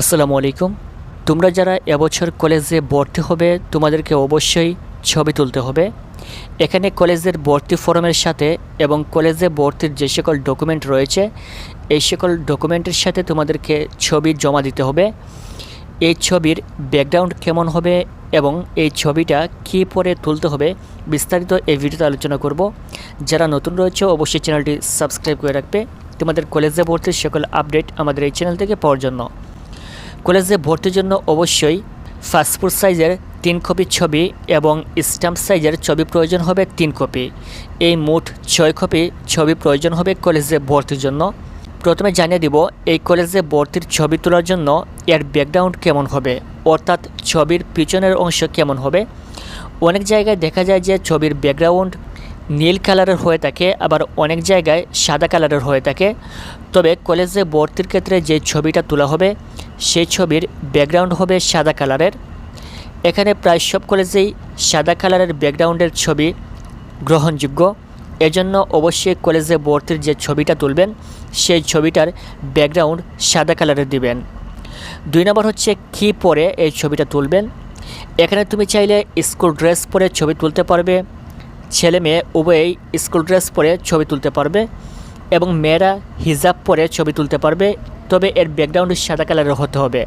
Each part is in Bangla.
আসসালামু আলাইকুম। তোমরা যারা এবছর কলেজে ভর্তি হবে, তোমাদেরকে অবশ্যই ছবি তুলতে হবে। এখানে কলেজের ভর্তি ফর্মের সাথে এবং কলেজে ভর্তির যে সকল ডকুমেন্ট রয়েছে, এই সকল ডকুমেন্টের সাথে তোমাদেরকে ছবি জমা দিতে হবে। এই ছবির ব্যাকগ্রাউন্ড কেমন হবে এবং এই ছবিটা কী পরে তুলতে হবে, বিস্তারিত এই ভিডিওতে আলোচনা করব। যারা নতুন রয়েছে, অবশ্যই চ্যানেলটি সাবস্ক্রাইব করে রাখবে। তোমাদের কলেজে ভর্তির সকল আপডেট আমাদের এই চ্যানেল থেকে পাওয়ার জন্য। কলেজে ভর্তির জন্য অবশ্যই পাসপোর্ট সাইজের তিন কপি ছবি এবং স্ট্যাম্প সাইজের ছবি প্রয়োজন হবে তিন কপি। এই মোট ছয় কপি ছবি প্রয়োজন হবে কলেজে ভর্তির জন্য। প্রথমে জানিয়ে দিব এই কলেজে ভর্তির ছবি তোলার জন্য এর ব্যাকগ্রাউন্ড কেমন হবে, অর্থাৎ ছবির পিছনের অংশ কেমন হবে। অনেক জায়গায় দেখা যায় যে ছবির ব্যাকগ্রাউন্ড নীল কালারের হয়ে থাকে, আবার অনেক জায়গায় সাদা কালারের হয়ে থাকে। তবে কলেজে ভর্তির ক্ষেত্রে যে ছবিটা তোলা হবে সেই ছবির ব্যাকগ্রাউন্ড হবে সাদা কালারের। এখানে প্রায় সব কলেজেই সাদা কালারের ব্যাকগ্রাউন্ডের ছবি গ্রহণযোগ্য। এজন্য অবশ্যই কলেজে ভর্তির যে ছবিটা তুলবেন, সেই ছবিটার ব্যাকগ্রাউন্ড সাদা কালারের দিবেন। দুই নম্বর হচ্ছে কি পরে এই ছবিটা তুলবেন। এখানে তুমি চাইলে স্কুল ড্রেস পরে ছবি তুলতে পারবে। ছেলে মেয়ে উভয়েই স্কুল ড্রেস পরে ছবি তুলতে পারবে এবং মেয়েরা হিজাব পরে ছবি তুলতে পারবে। তবে এর ব্যাকগ্রাউন্ড সাদা কালারের হতে হবে।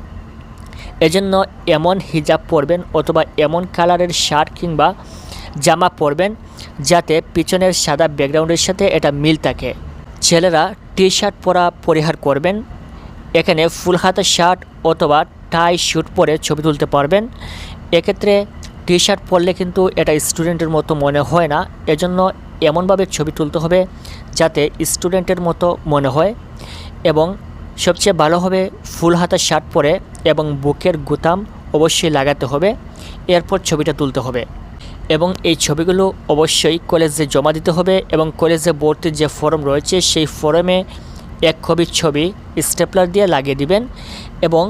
এজন্য এমন হিজাব পরবেন অথবা এমন কালারের শার্ট কিংবা জামা পরবেন যাতে পিছনের সাদা ব্যাকগ্রাউন্ডের সাথে এটা মিল থাকে। ছেলেরা টি শার্ট পরা পরিহার করবেন, এখানে ফুল হাতা শার্ট অথবা টাই শ্যুট পরে ছবি তুলতে পারবেন। এক্ষেত্রে টি শার্ট পরলে কিন্তু এটা স্টুডেন্টের মতো মনে হয় না, এজন্য এমনভাবে ছবি তুলতে হবে যাতে স্টুডেন্টের মতো মনে হয় এবং সবচেয়ে ভালো হবে ফুল হাতা শার্ট পরে এবং বুকের গুতাম অবশ্যই লাগাতে হবে। এরপর ছবিটা তুলতে হবে। এবং এই ছবিগুলো অবশ্যই কলেজে জমা দিতে হবে এবং কলেজে ভর্তির যে ফর্ম রয়েছে সেই ফর্মে এক কপির ছবি স্টেপলার দিয়ে লাগিয়ে দিবেন এবং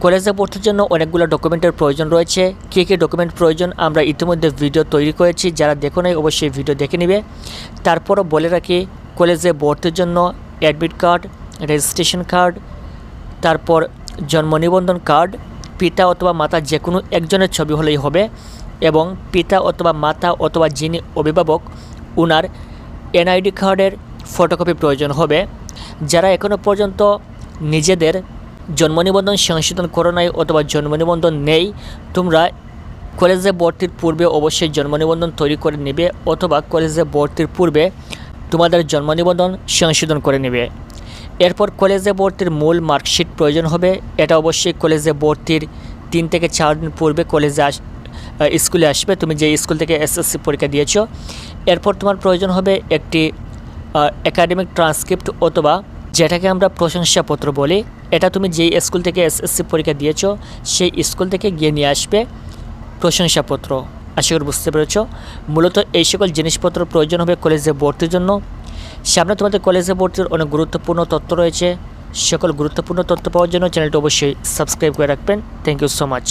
কলেজে ভর্তির জন্য অনেকগুলো ডকুমেন্টের প্রয়োজন রয়েছে। কী কী ডকুমেন্ট প্রয়োজন আমরা ইতিমধ্যে ভিডিও তৈরি করেছি। যারা দেখো নাই অবশ্যই ভিডিও দেখে নেবে। তারপরও বলে রাখি, কলেজে ভর্তির জন্য অ্যাডমিট কার্ড রেজিস্ট্রেশন কার্ড, তারপর জন্ম নিবন্ধন কার্ড, পিতা অথবা মাতা যে কোনো একজনের ছবি হলেই হবে এবং পিতা অথবা মাতা অথবা যিনি অভিভাবক, উনার এনআইডি কার্ডের ফটোকপি প্রয়োজন হবে। যারা এখনও পর্যন্ত নিজেদের জন্ম নিবন্ধন সংশোধন করো নাই অথবা জন্ম নিবন্ধন নেই, তোমরা কলেজে ভর্তির পূর্বে অবশ্যই জন্ম নিবন্ধন তৈরি করে নেবে অথবা কলেজে ভর্তির পূর্বে তোমাদের জন্ম নিবন্ধন সংশোধন করে নেবে। এরপর কলেজে ভর্তির মূল মার্কশিট প্রয়োজন হবে। এটা অবশ্যই কলেজে ভর্তির তিন থেকে চার দিন পূর্বে কলেজে আস স্কুলে আসবে। তুমি যে স্কুল থেকে এসএসসি পরীক্ষা দিয়েছ, এরপর তোমার প্রয়োজন হবে একটি একাডেমিক ট্রান্সক্রিপ্ট অথবা যেটাকে আমরা প্রশংসাপত্র বলি, এটা তুমি যেই স্কুল থেকে এসএসসি পরীক্ষা দিয়েছ, সেই স্কুল থেকে গিয়ে নিয়ে আসবে প্রশংসাপত্র। আশা করি বুঝতে পেরেছ। মূলত এই সকল জিনিসপত্র প্রয়োজন হবে কলেজে ভর্তির জন্য। সামনে তোমাদের কলেজে ভর্তির অনেক গুরুত্বপূর্ণ তথ্য রয়েছে। সকল গুরুত্বপূর্ণ তথ্য পাওয়ার জন্য চ্যানেলটি অবশ্যই সাবস্ক্রাইব করে রাখবেন। Thank you so much